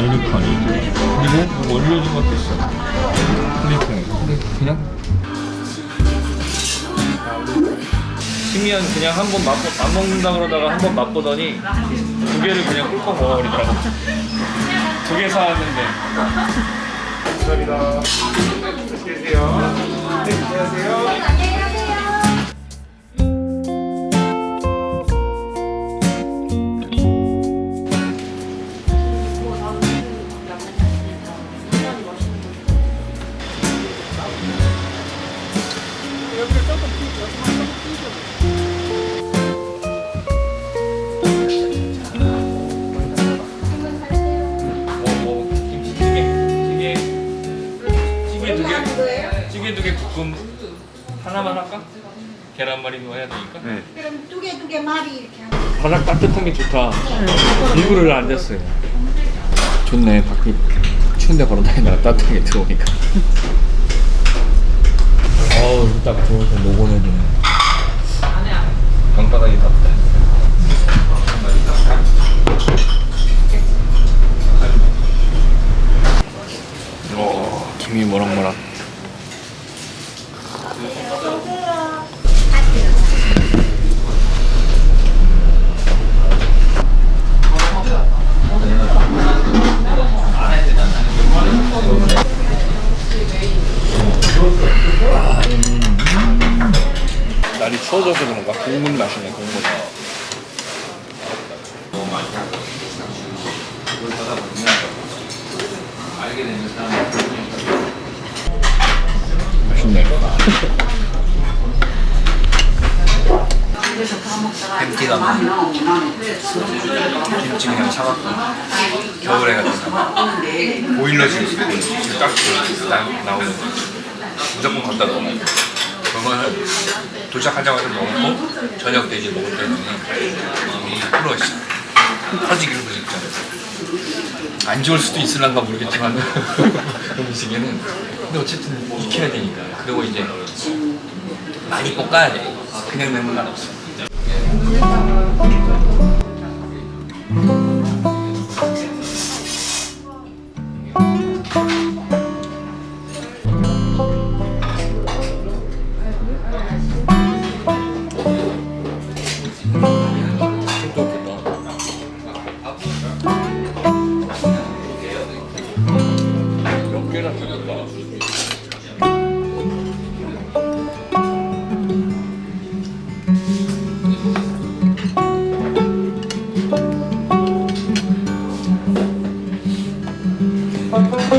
갈릭하니 그리고 뭐 올려진 것도 있어 플레이팅 그냥? 심이한 그냥 한 번 맛보 안 먹는다 그러다가 한 번 맛보더니 두 개를 그냥 꿀꺽 먹어버리더라고 두 개 사왔는데. 감사합니다. 안녕히 계세요. 안녕하세요. 네, 개, 찌개 두개 볶음 하나만 할까? 계란말이 넣어야 되니까. 네. 그럼 두 개 두 개 말이 이렇게 하고 바닥 따뜻한 게 좋다. 일부러 앉았어요. 좋네. 밖에 추운데 걸어 다니다가 따뜻하게 들어오니까. 어우, 이거 딱 좋아서 녹아내주네. 방바닥이 따뜻해. 오, 김이 모락모락. 날이 추워져서 그런가 국물 맛이네 국물. 맛있네. 막 김치 그냥 차갑고 겨울에 같은 보일러실 있고 딱 나- 나오는 거. 무조건 갖다 넣어. 그거는 도착하자마자 먹고 저녁 때 이제 먹을 때는 이미 풀어 있어. 터지기로 돼 있잖아 안 좋을 수도 있을란가 모르겠지만 음식에는. 근데 어쨌든 익혀야 되니까. 그리고 이제 많이 볶아야 돼. 그냥 내면 난 없어. 몇 개나 들었 다.